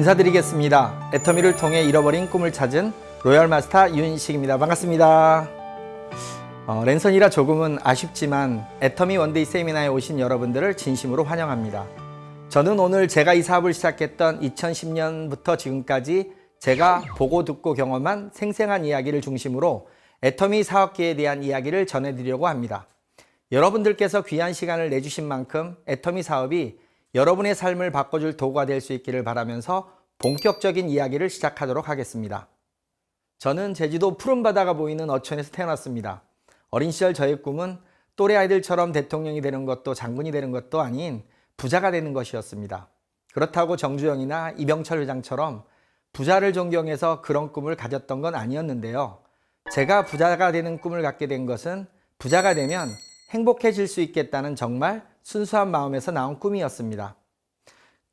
인사드리겠습니다. 애터미를 통해 잃어버린 꿈을 찾은 로열 마스터 윤식입니다. 반갑습니다. 어, 랜선이라 조금은 아쉽지만 애터미 원데이 세미나에 오신 여러분들을 진심으로 환영합니다. 저는 오늘 제가 이 사업을 시작했던 2010년부터 지금까지 제가 보고 듣고 경험한 생생한 이야기를 중심으로 애터미 사업계에 대한 이야기를 전해드리려고 합니다. 여러분들께서 귀한 시간을 내주신 만큼 애터미 사업이 여러분의 삶을 바꿔줄 도구가 될 수 있기를 바라면서 본격적인 이야기를 시작하도록 하겠습니다. 저는 제주도 푸른 바다가 보이는 어촌에서 태어났습니다. 어린 시절 저의 꿈은 또래 아이들처럼 대통령이 되는 것도 장군이 되는 것도 아닌 부자가 되는 것이었습니다. 그렇다고 정주영이나 이병철 회장처럼 부자를 존경해서 그런 꿈을 가졌던 건 아니었는데요. 제가 부자가 되는 꿈을 갖게 된 것은 부자가 되면 행복해질 수 있겠다는 정말 순수한 마음에서 나온 꿈이었습니다.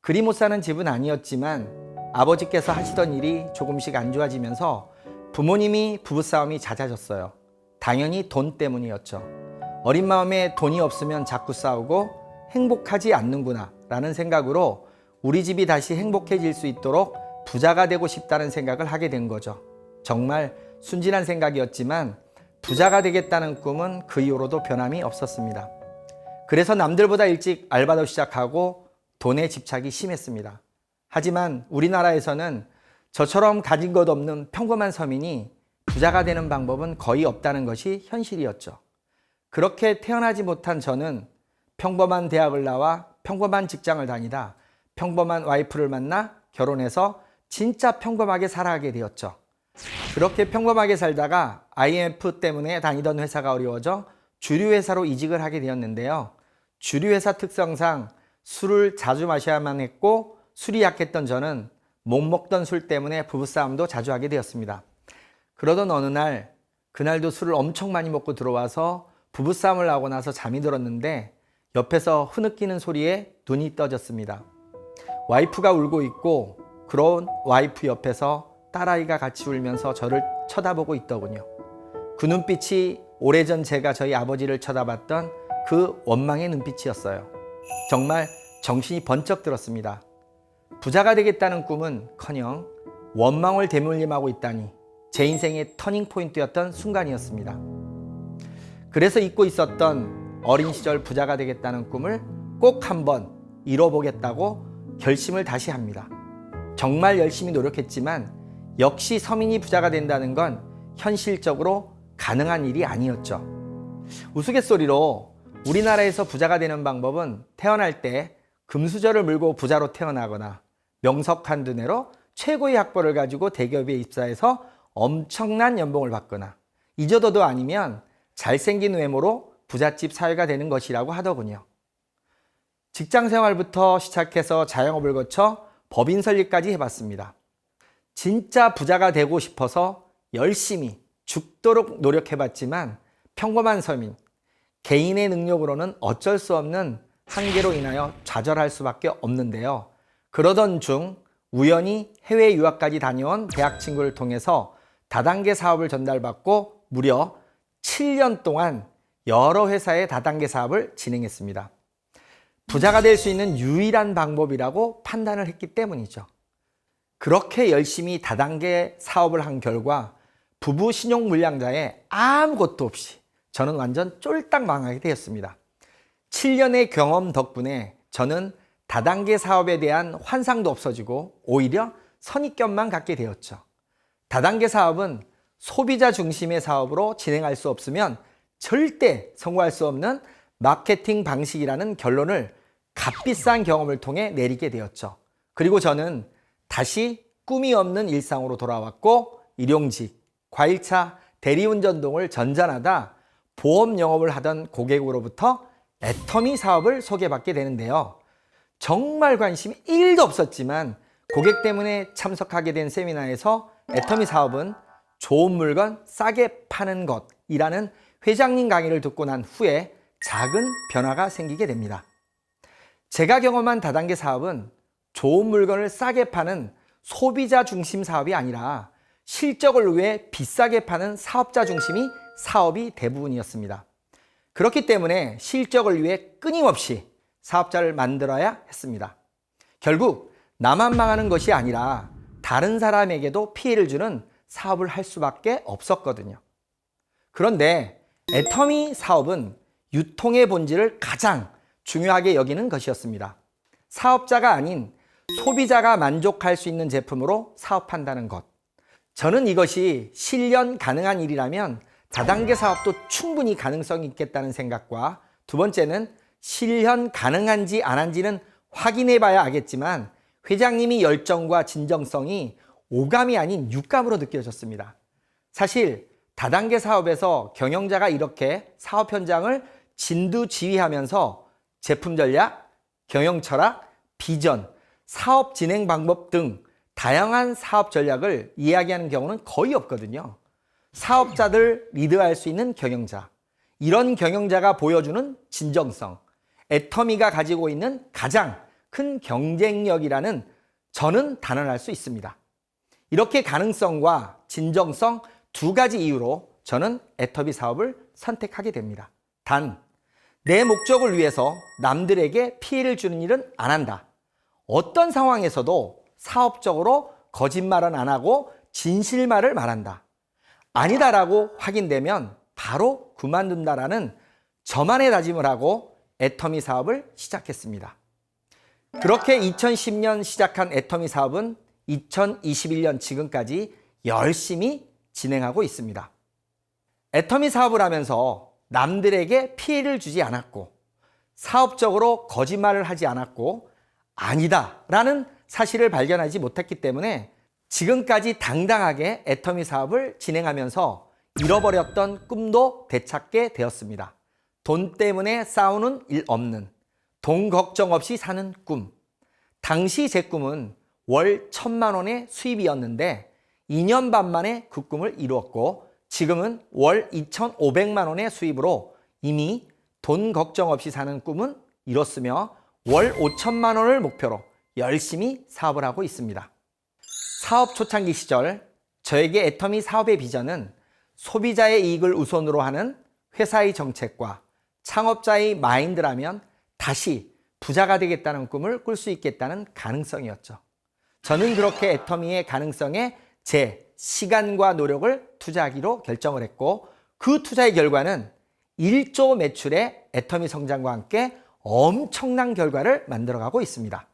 그리 못 사는 집은 아니었지만 아버지께서 하시던 일이 조금씩 안 좋아지면서 부모님이 부부싸움이 잦아졌어요. 당연히 돈 때문이었죠. 어린 마음에 돈이 없으면 자꾸 싸우고 행복하지 않는구나 라는 생각으로 우리 집이 다시 행복해질 수 있도록 부자가 되고 싶다는 생각을 하게 된 거죠. 정말 순진한 생각이었지만 부자가 되겠다는 꿈은 그 이후로도 변함이 없었습니다. 그래서 남들보다 일찍 알바도 시작하고 돈에 집착이 심했습니다. 하지만 우리나라에서는 저처럼 가진 것 없는 평범한 서민이 부자가 되는 방법은 거의 없다는 것이 현실이었죠. 그렇게 태어나지 못한 저는 평범한 대학을 나와 평범한 직장을 다니다 평범한 와이프를 만나 결혼해서 진짜 평범하게 살아가게 되었죠. 그렇게 평범하게 살다가 IMF 때문에 다니던 회사가 어려워져 주류 회사로 이직을 하게 되었는데요. 주류 회사 특성상 술을 자주 마셔야만 했고 술이 약했던 저는 못 먹던 술 때문에 부부싸움도 자주 하게 되었습니다. 그러던 어느 날 그날도 술을 엄청 많이 먹고 들어와서 부부싸움을 하고 나서 잠이 들었는데 옆에서 흐느끼는 소리에 눈이 떠졌습니다. 와이프가 울고 있고 그런 와이프 옆에서 딸아이가 같이 울면서 저를 쳐다보고 있더군요. 그 눈빛이 오래전 제가 저희 아버지를 쳐다봤던 그 원망의 눈빛이었어요. 정말 정신이 번쩍 들었습니다. 부자가 되겠다는 꿈은 커녕 원망을 대물림하고 있다니 제 인생의 터닝 포인트였던 순간이었습니다. 그래서 잊고 있었던 어린 시절 부자가 되겠다는 꿈을 꼭 한번 이뤄보겠다고 결심을 다시 합니다. 정말 열심히 노력했지만 역시 서민이 부자가 된다는 건 현실적으로 가능한 일이 아니었죠. 우스갯소리로 우리나라에서 부자가 되는 방법은 태어날 때 금수저를 물고 부자로 태어나거나 명석한 두뇌로 최고의 학벌을 가지고 대기업에 입사해서 엄청난 연봉을 받거나 이저도도 아니면 잘생긴 외모로 부잣집 사회가 되는 것이라고 하더군요. 직장 생활부터 시작해서 자영업을 거쳐 법인 설립까지 해봤습니다. 진짜 부자가 되고 싶어서 열심히 죽도록 노력해봤지만 평범한 서민, 개인의 능력으로는 어쩔 수 없는 한계로 인하여 좌절할 수밖에 없는데요. 그러던 중 우연히 해외 유학까지 다녀온 대학 친구를 통해서 다단계 사업을 전달받고 무려 7년 동안 여러 회사의 다단계 사업을 진행했습니다. 부자가 될 수 있는 유일한 방법이라고 판단을 했기 때문이죠. 그렇게 열심히 다단계 사업을 한 결과 부부 신용 물량자에 아무것도 없이 저는 완전 쫄딱 망하게 되었습니다. 7년의 경험 덕분에 저는 다단계 사업에 대한 환상도 없어지고 오히려 선입견만 갖게 되었죠. 다단계 사업은 소비자 중심의 사업으로 진행할 수 없으면 절대 성공할 수 없는 마케팅 방식이라는 결론을 값비싼 경험을 통해 내리게 되었죠. 그리고 저는 다시 꿈이 없는 일상으로 돌아왔고 일용직, 과일차, 대리운전 등을 전전하다 보험 영업을 하던 고객으로부터 애터미 사업을 소개받게 되는데요. 정말 관심이 1도 없었지만 고객 때문에 참석하게 된 세미나에서 애터미 사업은 좋은 물건 싸게 파는 것이라는 회장님 강의를 듣고 난 후에 작은 변화가 생기게 됩니다. 제가 경험한 다단계 사업은 좋은 물건을 싸게 파는 소비자 중심 사업이 아니라 실적을 위해 비싸게 파는 사업자 중심이 사업이 대부분이었습니다. 그렇기 때문에 실적을 위해 끊임없이 사업자를 만들어야 했습니다. 결국 나만 망하는 것이 아니라 다른 사람에게도 피해를 주는 사업을 할 수밖에 없었거든요. 그런데 애터미 사업은 유통의 본질을 가장 중요하게 여기는 것이었습니다. 사업자가 아닌 소비자가 만족할 수 있는 제품으로 사업한다는 것. 저는 이것이 실현 가능한 일이라면 다단계 사업도 충분히 가능성이 있겠다는 생각과 두 번째는 실현 가능한지 안 한지는 확인해 봐야 알겠지만 회장님이 열정과 진정성이 오감이 아닌 육감으로 느껴졌습니다. 사실 다단계 사업에서 경영자가 이렇게 사업 현장을 진두 지휘하면서 제품 전략, 경영 철학, 비전, 사업 진행 방법 등 다양한 사업 전략을 이야기하는 경우는 거의 없거든요. 사업자들 리드할 수 있는 경영자. 이런 경영자가 보여주는 진정성. 애터미가 가지고 있는 가장 큰 경쟁력이라는 저는 단언할 수 있습니다. 이렇게 가능성과 진정성 두 가지 이유로 저는 애터비 사업을 선택하게 됩니다. 단, 내 목적을 위해서 남들에게 피해를 주는 일은 안 한다. 어떤 상황에서도 사업적으로 거짓말은 안 하고 진실말을 말한다. 아니다라고 확인되면 바로 그만둔다라는 저만의 다짐을 하고 애터미 사업을 시작했습니다. 그렇게 2010년 시작한 애터미 사업은 2021년 지금까지 열심히 진행하고 있습니다. 애터미 사업을 하면서 남들에게 피해를 주지 않았고 사업적으로 거짓말을 하지 않았고 아니다라는 사실을 발견하지 못했기 때문에 지금까지 당당하게 애터미 사업을 진행하면서 잃어버렸던 꿈도 되찾게 되었습니다. 돈 때문에 싸우는 일 없는, 돈 걱정 없이 사는 꿈. 당시 제 꿈은 월 천만 원의 수입이었는데 2년 반 만에 그 꿈을 이루었고 지금은 월 2,500만 원의 수입으로 이미 돈 걱정 없이 사는 꿈은 이뤘으며 월 5천만 원을 목표로 열심히 사업을 하고 있습니다. 사업 초창기 시절 저에게 애터미 사업의 비전은 소비자의 이익을 우선으로 하는 회사의 정책과 창업자의 마인드라면 다시 부자가 되겠다는 꿈을 꿀 수 있겠다는 가능성이었죠. 저는 그렇게 애터미의 가능성에 제 시간과 노력을 투자하기로 결정을 했고 그 투자의 결과는 1조 매출의 애터미 성장과 함께 엄청난 결과를 만들어가고 있습니다.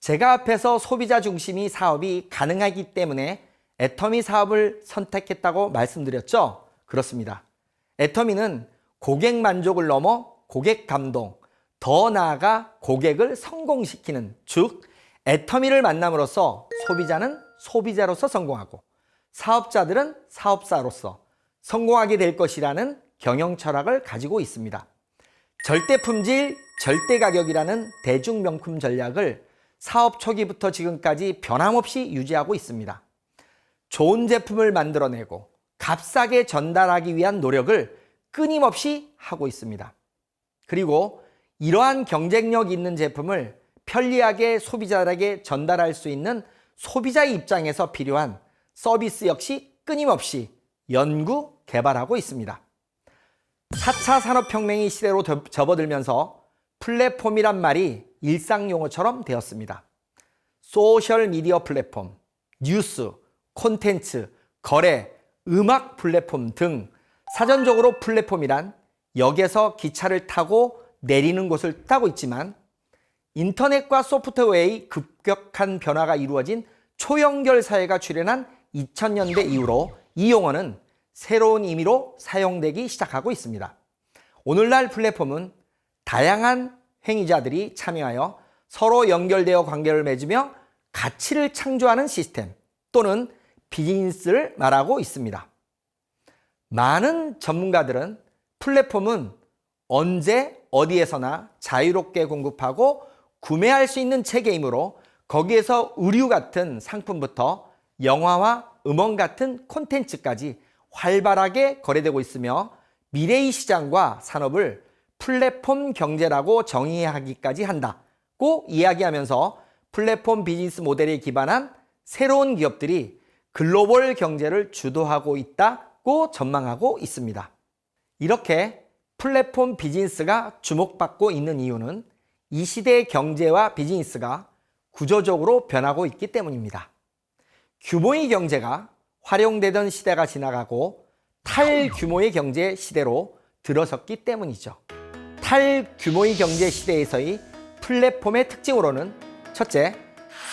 제가 앞에서 소비자 중심이 사업이 가능하기 때문에 애터미 사업을 선택했다고 말씀드렸죠? 그렇습니다. 애터미는 고객 만족을 넘어 고객 감동, 더 나아가 고객을 성공시키는 즉 애터미를 만남으로써 소비자는 소비자로서 성공하고 사업자들은 사업사로서 성공하게 될 것이라는 경영 철학을 가지고 있습니다. 절대 품질, 절대 가격이라는 대중 명품 전략을 사업 초기부터 지금까지 변함없이 유지하고 있습니다. 좋은 제품을 만들어내고 값싸게 전달하기 위한 노력을 끊임없이 하고 있습니다. 그리고 이러한 경쟁력 있는 제품을 편리하게 소비자들에게 전달할 수 있는 소비자의 입장에서 필요한 서비스 역시 끊임없이 연구, 개발하고 있습니다. 4차 산업혁명의 시대로 접- 접어들면서 플랫폼이란 말이 일상 용어처럼 되었습니다. 소셜 미디어 플랫폼, 뉴스, 콘텐츠, 거래, 음악 플랫폼 등 사전적으로 플랫폼이란 역에서 기차를 타고 내리는 곳을 따고 있지만 인터넷과 소프트웨어의 급격한 변화가 이루어진 초연결 사회가 출현한 2000년대 이후로 이 용어는 새로운 의미로 사용되기 시작하고 있습니다. 오늘날 플랫폼은 다양한 행위자들이 참여하여 서로 연결되어 관계를 맺으며 가치를 창조하는 시스템 또는 비즈니스를 말하고 있습니다. 많은 전문가들은 플랫폼은 언제 어디에서나 자유롭게 공급하고 구매할 수 있는 체계이므로 거기에서 의류 같은 상품부터 영화와 음원 같은 콘텐츠까지 활발하게 거래되고 있으며 미래의 시장과 산업을 플랫폼 경제라고 정의하기까지 한다고 이야기하면서 플랫폼 비즈니스 모델에 기반한 새로운 기업들이 글로벌 경제를 주도하고 있다고 전망하고 있습니다. 이렇게 플랫폼 비즈니스가 주목받고 있는 이유는 이 시대의 경제와 비즈니스가 구조적으로 변하고 있기 때문입니다. 규모의 경제가 활용되던 시대가 지나가고 탈규모의 경제 시대로 들어섰기 때문이죠. 탈규모의 경제 시대에서의 플랫폼의 특징으로는 첫째,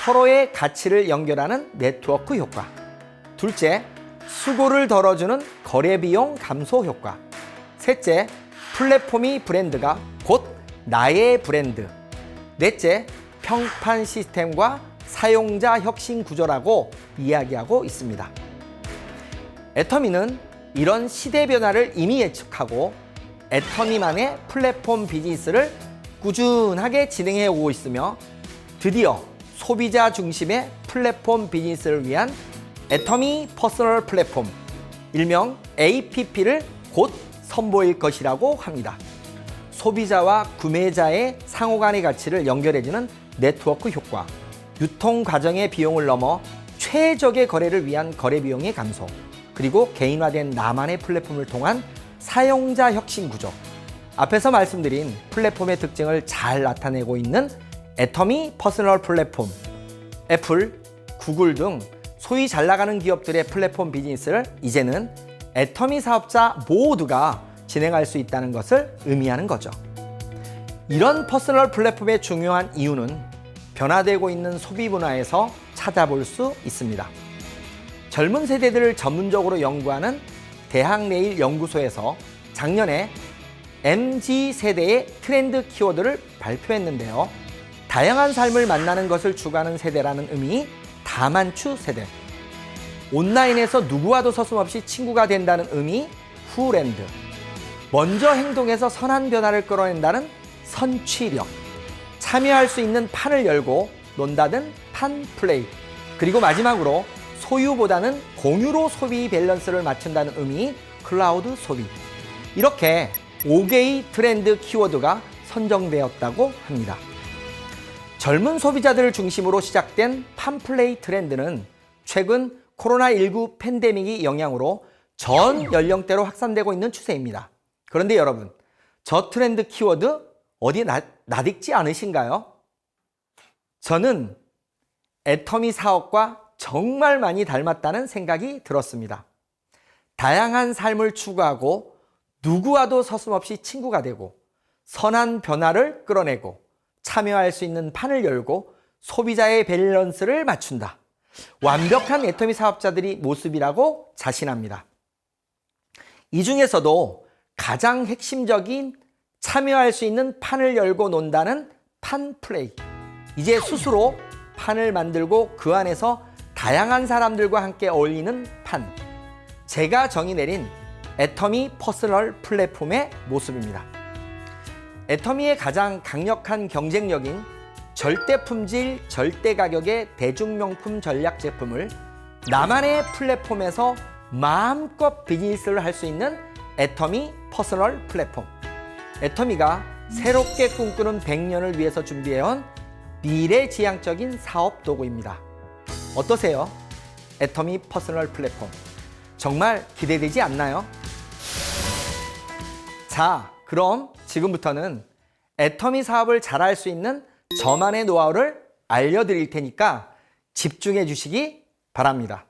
서로의 가치를 연결하는 네트워크 효과. 둘째, 수고를 덜어주는 거래 비용 감소 효과. 셋째, 플랫폼이 브랜드가 곧 나의 브랜드. 넷째, 평판 시스템과 사용자 혁신 구조라고 이야기하고 있습니다. 애터미는 이런 시대 변화를 이미 예측하고 애터미만의 플랫폼 비즈니스를 꾸준하게 진행해 오고 있으며 드디어 소비자 중심의 플랫폼 비즈니스를 위한 애터미 퍼스널 플랫폼 일명 APP를 곧 선보일 것이라고 합니다. 소비자와 구매자의 상호 간의 가치를 연결해주는 네트워크 효과, 유통 과정의 비용을 넘어 최적의 거래를 위한 거래 비용의 감소, 그리고 개인화된 나만의 플랫폼을 통한 사용자 혁신 구조. 앞에서 말씀드린 플랫폼의 특징을 잘 나타내고 있는 애터미 퍼스널 플랫폼, 애플, 구글 등 소위 잘 나가는 기업들의 플랫폼 비즈니스를 이제는 애터미 사업자 모두가 진행할 수 있다는 것을 의미하는 거죠. 이런 퍼스널 플랫폼의 중요한 이유는 변화되고 있는 소비 문화에서 찾아볼 수 있습니다. 젊은 세대들을 전문적으로 연구하는 대학내일 연구소에서 작년에 MZ 세대의 트렌드 키워드를 발표했는데요. 다양한 삶을 만나는 것을 주관하는 세대라는 의미 다만추 세대. 온라인에서 누구와도 서슴없이 친구가 된다는 의미 후랜드. 먼저 행동해서 선한 변화를 끌어낸다는 선취력. 참여할 수 있는 판을 열고 논다는 판 플레이. 그리고 마지막으로 소유보다는 공유로 소비 밸런스를 맞춘다는 의미 클라우드 소비. 이렇게 5개의 트렌드 키워드가 선정되었다고 합니다. 젊은 소비자들을 중심으로 시작된 팜플레이 트렌드는 최근 코로나19 팬데믹의 영향으로 전 연령대로 확산되고 있는 추세입니다. 그런데 여러분, 저 트렌드 키워드 어디 나, 나딕지 않으신가요? 저는 애터미 사업과 정말 많이 닮았다는 생각이 들었습니다. 다양한 삶을 추구하고 누구와도 서슴없이 친구가 되고 선한 변화를 끌어내고 참여할 수 있는 판을 열고 소비자의 밸런스를 맞춘다. 완벽한 애터미 사업자들이 모습이라고 자신합니다. 이 중에서도 가장 핵심적인 참여할 수 있는 판을 열고 논다는 판 플레이. 이제 스스로 판을 만들고 그 안에서 다양한 사람들과 함께 어울리는 판. 제가 정의 내린 애터미 퍼스널 플랫폼의 모습입니다. 애터미의 가장 강력한 경쟁력인 절대 품질, 절대 가격의 대중명품 전략 제품을 나만의 플랫폼에서 마음껏 비즈니스를 할 수 있는 애터미 퍼스널 플랫폼. 애터미가 새롭게 꿈꾸는 100년을 위해서 준비해온 미래지향적인 사업 도구입니다. 어떠세요? 애터미 퍼스널 플랫폼. 정말 기대되지 않나요? 자, 그럼 지금부터는 애터미 사업을 잘할 수 있는 저만의 노하우를 알려드릴 테니까 집중해 주시기 바랍니다.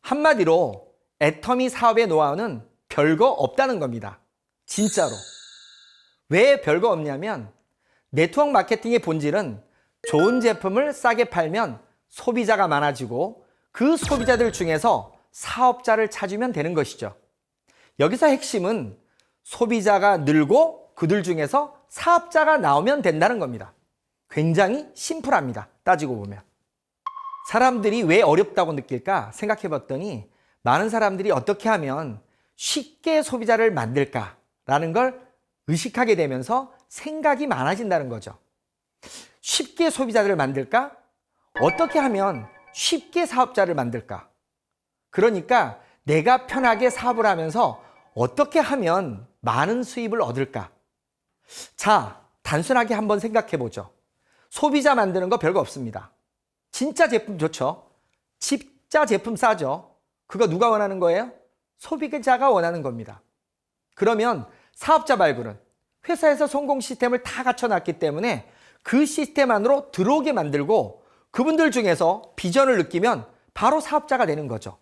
한마디로 애터미 사업의 노하우는 별거 없다는 겁니다. 진짜로. 왜 별거 없냐면 네트워크 마케팅의 본질은 좋은 제품을 싸게 팔면 소비자가 많아지고 그 소비자들 중에서 사업자를 찾으면 되는 것이죠. 여기서 핵심은 소비자가 늘고 그들 중에서 사업자가 나오면 된다는 겁니다. 굉장히 심플합니다. 따지고 보면. 사람들이 왜 어렵다고 느낄까 생각해 봤더니 많은 사람들이 어떻게 하면 쉽게 소비자를 만들까라는 걸 의식하게 되면서 생각이 많아진다는 거죠. 쉽게 소비자들을 만들까? 어떻게 하면 쉽게 사업자를 만들까? 그러니까 내가 편하게 사업을 하면서 어떻게 하면 많은 수입을 얻을까? 자, 단순하게 한번 생각해 보죠. 소비자 만드는 거 별거 없습니다. 진짜 제품 좋죠? 진짜 제품 싸죠? 그거 누가 원하는 거예요? 소비자가 원하는 겁니다. 그러면 사업자 발굴은 회사에서 성공 시스템을 다 갖춰놨기 때문에 그 시스템 안으로 들어오게 만들고 그분들 중에서 비전을 느끼면 바로 사업자가 되는 거죠.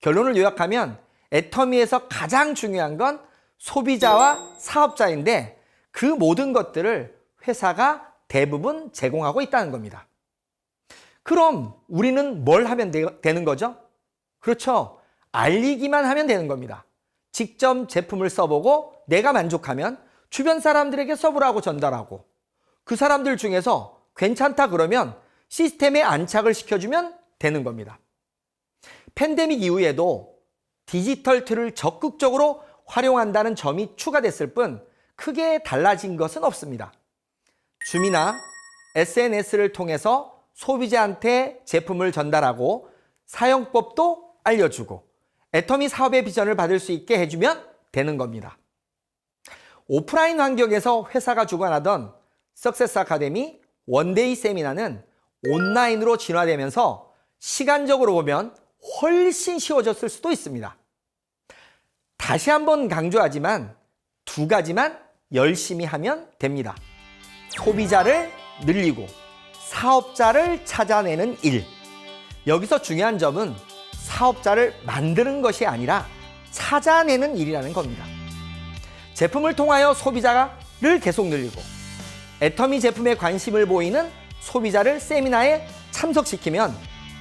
결론을 요약하면 애터미에서 가장 중요한 건 소비자와 사업자인데 그 모든 것들을 회사가 대부분 제공하고 있다는 겁니다. 그럼 우리는 뭘 하면 되, 되는 거죠? 그렇죠. 알리기만 하면 되는 겁니다. 직접 제품을 써보고 내가 만족하면 주변 사람들에게 써보라고 전달하고 그 사람들 중에서 괜찮다 그러면 시스템에 안착을 시켜주면 되는 겁니다. 팬데믹 이후에도 디지털 툴을 적극적으로 활용한다는 점이 추가됐을 뿐 크게 달라진 것은 없습니다. 줌이나 SNS를 통해서 소비자한테 제품을 전달하고 사용법도 알려주고 애터미 사업의 비전을 받을 수 있게 해주면 되는 겁니다. 오프라인 환경에서 회사가 주관하던 석세스 아카데미 원데이 세미나는 온라인으로 진화되면서 시간적으로 보면 훨씬 쉬워졌을 수도 있습니다. 다시 한번 강조하지만 두 가지만 열심히 하면 됩니다. 소비자를 늘리고 사업자를 찾아내는 일. 여기서 중요한 점은 사업자를 만드는 것이 아니라 찾아내는 일이라는 겁니다. 제품을 통하여 소비자를 계속 늘리고 애터미 제품에 관심을 보이는 소비자를 세미나에 참석시키면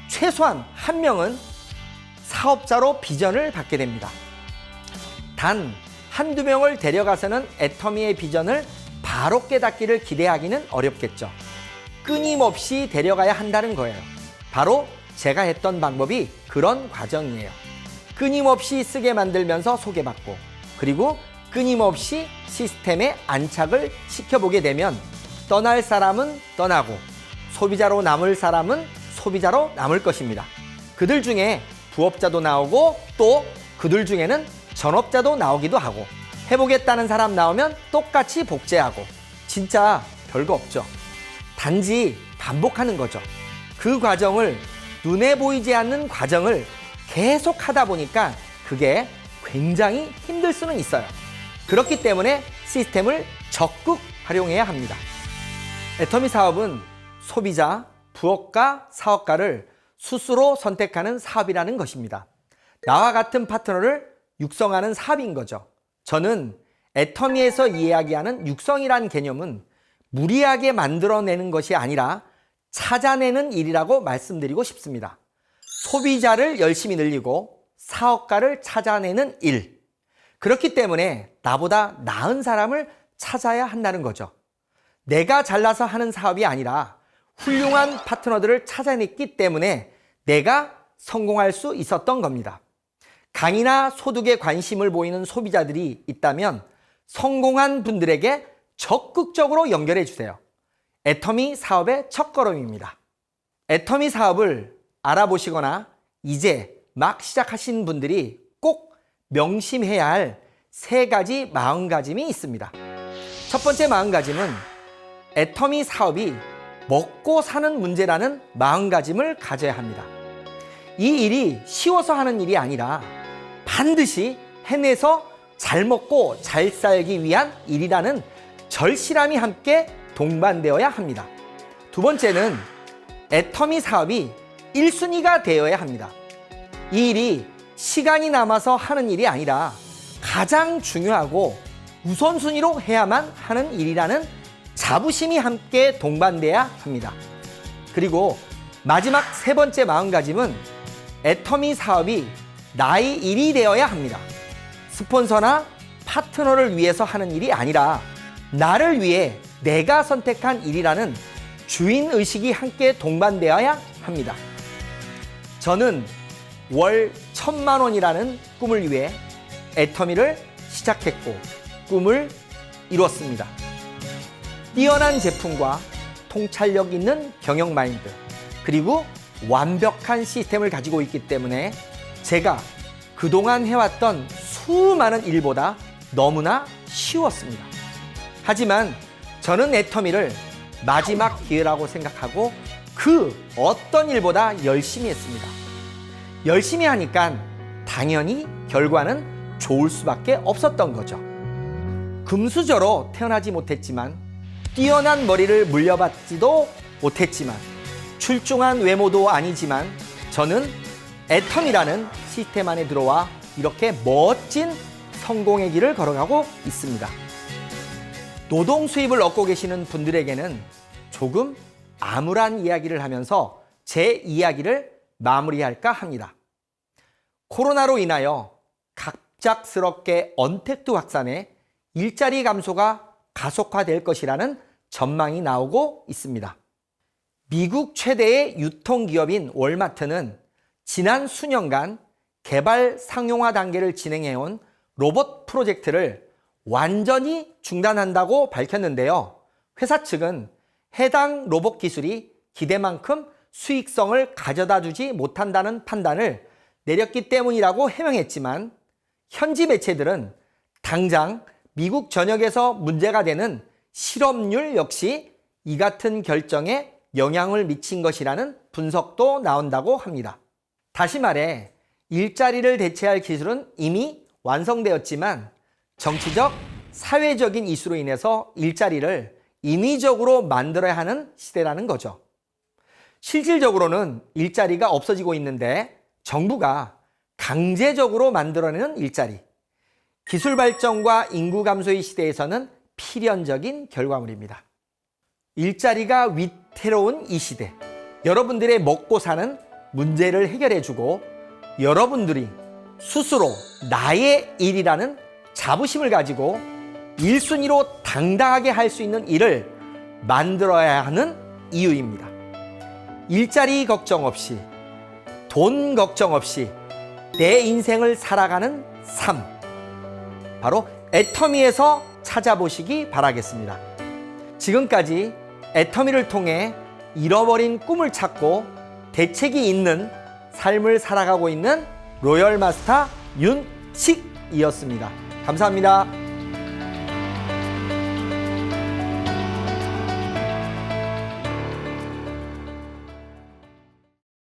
최소한 한 명은 사업자로 비전을 받게 됩니다. 단 한두 명을 데려가서는 애터미의 비전을 바로 깨닫기를 기대하기는 어렵겠죠. 끊임없이 데려가야 한다는 거예요. 바로 제가 했던 방법이 그런 과정이에요. 끊임없이 쓰게 만들면서 소개받고 그리고 끊임없이 시스템에 안착을 시켜보게 되면 떠날 사람은 떠나고 소비자로 남을 사람은 소비자로 남을 것입니다. 그들 중에 부업자도 나오고 또 그들 중에는 전업자도 나오기도 하고 해보겠다는 사람 나오면 똑같이 복제하고 진짜 별거 없죠. 단지 반복하는 거죠. 그 과정을 눈에 보이지 않는 과정을 계속 하다 보니까 그게 굉장히 힘들 수는 있어요. 그렇기 때문에 시스템을 적극 활용해야 합니다. 애터미 사업은 소비자, 부업가, 사업가를 스스로 선택하는 사업이라는 것입니다. 나와 같은 파트너를 육성하는 사업인 거죠. 저는 애터미에서 이야기하는 육성이란 개념은 무리하게 만들어내는 것이 아니라 찾아내는 일이라고 말씀드리고 싶습니다. 소비자를 열심히 늘리고 사업가를 찾아내는 일. 그렇기 때문에 나보다 나은 사람을 찾아야 한다는 거죠. 내가 잘나서 하는 사업이 아니라 훌륭한 파트너들을 찾아냈기 때문에 내가 성공할 수 있었던 겁니다. 강의나 소득에 관심을 보이는 소비자들이 있다면 성공한 분들에게 적극적으로 연결해 주세요. 애터미 사업의 첫 걸음입니다. 애터미 사업을 알아보시거나 이제 막 시작하신 분들이 꼭 명심해야 할 세 가지 마음가짐이 있습니다. 첫 번째 마음가짐은 애터미 사업이 먹고 사는 문제라는 마음가짐을 가져야 합니다. 이 일이 쉬워서 하는 일이 아니라 반드시 해내서 잘 먹고 잘 살기 위한 일이라는 절실함이 함께 동반되어야 합니다. 두 번째는 애터미 사업이 1순위가 되어야 합니다. 이 일이 시간이 남아서 하는 일이 아니라 가장 중요하고 우선순위로 해야만 하는 일이라는 자부심이 함께 동반돼야 합니다. 그리고 마지막 세 번째 마음가짐은 애터미 사업이 나의 일이 되어야 합니다. 스폰서나 파트너를 위해서 하는 일이 아니라 나를 위해 내가 선택한 일이라는 주인 의식이 함께 동반되어야 합니다. 저는 월 천만 원이라는 꿈을 위해 애터미를 시작했고 꿈을 이뤘습니다. 뛰어난 제품과 통찰력 있는 경영 마인드 그리고 완벽한 시스템을 가지고 있기 때문에 제가 그동안 해왔던 수많은 일보다 너무나 쉬웠습니다. 하지만 저는 애터미를 마지막 기회라고 생각하고 그 어떤 일보다 열심히 했습니다. 열심히 하니까 당연히 결과는 좋을 수밖에 없었던 거죠. 금수저로 태어나지 못했지만 뛰어난 머리를 물려받지도 못했지만 출중한 외모도 아니지만 저는 애텀이라는 시스템 안에 들어와 이렇게 멋진 성공의 길을 걸어가고 있습니다. 노동 수입을 얻고 계시는 분들에게는 조금 암울한 이야기를 하면서 제 이야기를 마무리할까 합니다. 코로나로 인하여 갑작스럽게 언택트 확산해 일자리 감소가 가속화될 것이라는 전망이 나오고 있습니다. 미국 최대의 유통기업인 월마트는 지난 수년간 개발 상용화 단계를 진행해온 로봇 프로젝트를 완전히 중단한다고 밝혔는데요. 회사 측은 해당 로봇 기술이 기대만큼 수익성을 가져다 주지 못한다는 판단을 내렸기 때문이라고 해명했지만 현지 매체들은 당장 미국 전역에서 문제가 되는 실업률 역시 이 같은 결정에 영향을 미친 것이라는 분석도 나온다고 합니다. 다시 말해 일자리를 대체할 기술은 이미 완성되었지만 정치적, 사회적인 이슈로 인해서 일자리를 인위적으로 만들어야 하는 시대라는 거죠. 실질적으로는 일자리가 없어지고 있는데 정부가 강제적으로 만들어내는 일자리. 기술 발전과 인구 감소의 시대에서는 필연적인 결과물입니다. 일자리가 위태로운 이 시대. 여러분들의 먹고 사는 문제를 해결해주고 여러분들이 스스로 나의 일이라는 자부심을 가지고 1순위로 당당하게 할 수 있는 일을 만들어야 하는 이유입니다. 일자리 걱정 없이, 돈 걱정 없이 내 인생을 살아가는 삶. 바로 애터미에서 찾아보시기 바라겠습니다. 지금까지 애터미를 통해 잃어버린 꿈을 찾고 대책이 있는 삶을 살아가고 있는 로열 마스터 윤식이었습니다. 감사합니다.